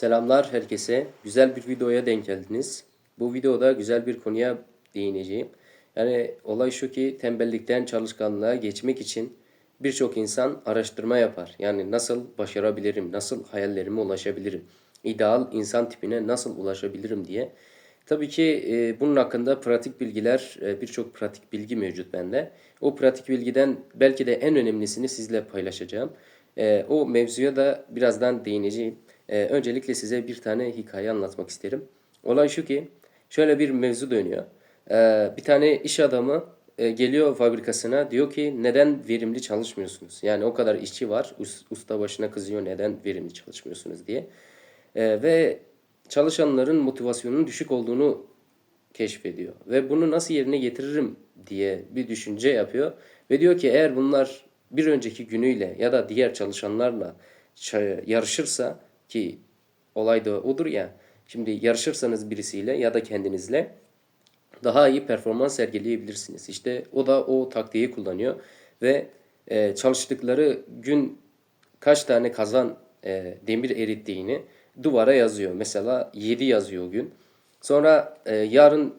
Selamlar herkese. Güzel bir videoya denk geldiniz. Bu videoda güzel bir konuya değineceğim. Yani olay şu ki tembellikten çalışkanlığa geçmek için birçok insan araştırma yapar. Yani nasıl başarabilirim, nasıl hayallerime ulaşabilirim, ideal insan tipine nasıl ulaşabilirim diye. Tabii ki e, bunun hakkında pratik bilgiler, e, birçok pratik bilgi mevcut bende. O pratik bilgiden belki de en önemlisini sizle paylaşacağım. E, o mevzuya da birazdan değineceğim. E, öncelikle size bir tane hikaye anlatmak isterim. Olay şu ki, şöyle bir mevzu dönüyor. E, bir tane iş adamı e, geliyor fabrikasına diyor ki neden verimli çalışmıyorsunuz? Yani o kadar işçi var, us- usta başına kızıyor neden verimli çalışmıyorsunuz diye. E, ve çalışanların motivasyonunun düşük olduğunu keşfediyor. Ve bunu nasıl yerine getiririm diye bir düşünce yapıyor. Ve diyor ki eğer bunlar bir önceki günüyle ya da diğer çalışanlarla ça- yarışırsa ki olay da odur ya. Şimdi yarışırsanız birisiyle ya da kendinizle daha iyi performans sergileyebilirsiniz. İşte o da o taktiği kullanıyor ve e, çalıştıkları gün kaç tane kazan e, demir erittiğini duvara yazıyor. Mesela 7 yazıyor o gün. Sonra e, yarın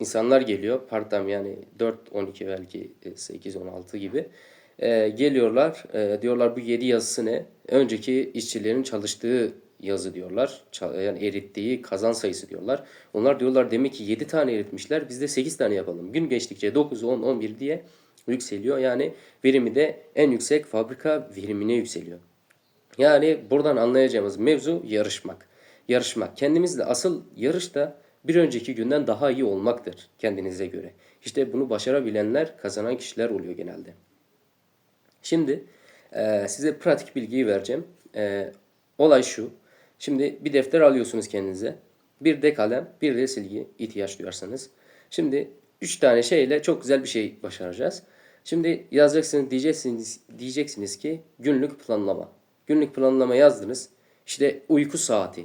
insanlar geliyor. Part-time yani 4-12 belki 8-16 gibi. E, geliyorlar. E, diyorlar bu 7 yazısı ne? Önceki işçilerin çalıştığı yazı diyorlar. Yani erittiği kazan sayısı diyorlar. Onlar diyorlar demek ki 7 tane eritmişler. Biz de 8 tane yapalım. Gün geçtikçe 9, 10, 11 diye yükseliyor. Yani verimi de en yüksek fabrika verimine yükseliyor. Yani buradan anlayacağımız mevzu yarışmak. Yarışmak. Kendimizle asıl yarış da bir önceki günden daha iyi olmaktır kendinize göre. İşte bunu başarabilenler kazanan kişiler oluyor genelde. Şimdi e, size pratik bilgiyi vereceğim. E, olay şu. Şimdi bir defter alıyorsunuz kendinize. Bir de kalem, bir de silgi ihtiyaç duyarsanız. Şimdi üç tane şeyle çok güzel bir şey başaracağız. Şimdi yazacaksınız diyeceksiniz, diyeceksiniz ki günlük planlama. Günlük planlama yazdınız. İşte uyku saati.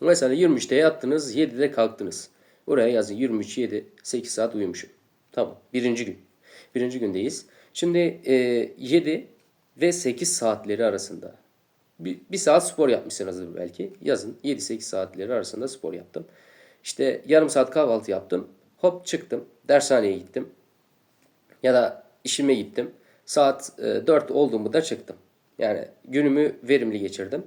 Mesela 23'te yattınız, 7'de kalktınız. Oraya yazın 23, 7, 8 saat uyumuşum. Tamam. Birinci gün. Birinci gündeyiz. Şimdi e, 7 ve 8 saatleri arasında bir, bir saat spor yapmışsınızdır belki. Yazın 7-8 saatleri arasında spor yaptım. İşte yarım saat kahvaltı yaptım. Hop çıktım. Dershaneye gittim. Ya da işime gittim. Saat e, 4 olduğumu da çıktım. Yani günümü verimli geçirdim.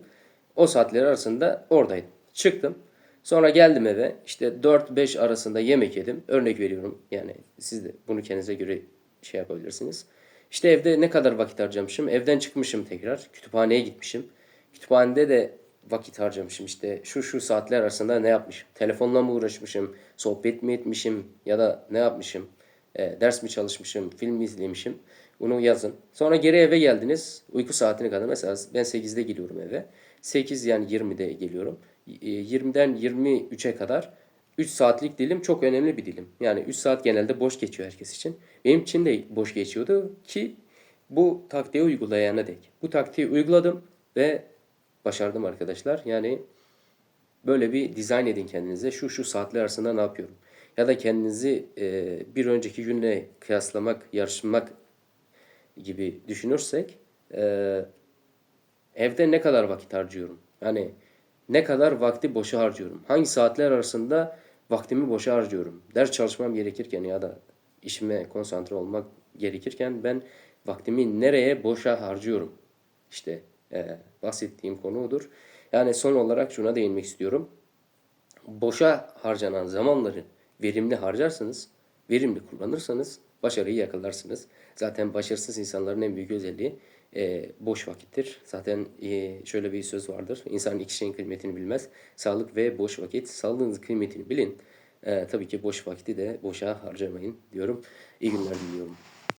O saatler arasında oradaydım. Çıktım. Sonra geldim eve. İşte 4-5 arasında yemek yedim. Örnek veriyorum. Yani siz de bunu kendinize göre şey yapabilirsiniz. İşte evde ne kadar vakit harcamışım? Evden çıkmışım tekrar. Kütüphaneye gitmişim. Kütüphanede de vakit harcamışım. İşte şu şu saatler arasında ne yapmışım? Telefonla mı uğraşmışım? Sohbet mi etmişim? Ya da ne yapmışım? E, ders mi çalışmışım? Film mi izlemişim? Bunu yazın. Sonra geri eve geldiniz. Uyku saatine kadar. Mesela ben 8'de geliyorum eve. 8 yani 20'de geliyorum. E, 20'den 23'e kadar 3 saatlik dilim çok önemli bir dilim. Yani 3 saat genelde boş geçiyor herkes için. Benim için de boş geçiyordu ki bu taktiği uygulayana dek. Bu taktiği uyguladım ve başardım arkadaşlar. Yani böyle bir dizayn edin kendinize. Şu şu saatler arasında ne yapıyorum? Ya da kendinizi e, bir önceki günle kıyaslamak, yarışmak gibi düşünürsek e, evde ne kadar vakit harcıyorum? Yani ne kadar vakti boşa harcıyorum? Hangi saatler arasında vaktimi boşa harcıyorum? Ders çalışmam gerekirken ya da işime konsantre olmak gerekirken ben vaktimi nereye boşa harcıyorum? İşte e, bahsettiğim konu odur. Yani son olarak şuna değinmek istiyorum. Boşa harcanan zamanları verimli harcarsanız, verimli kullanırsanız başarıyı yakalarsınız. Zaten başarısız insanların en büyük özelliği e, boş vakittir. Zaten e, şöyle bir söz vardır. İnsan iki şeyin kıymetini bilmez. Sağlık ve boş vakit. Sağlığınızın kıymetini bilin. E, tabii ki boş vakti de boşa harcamayın diyorum. İyi günler diliyorum.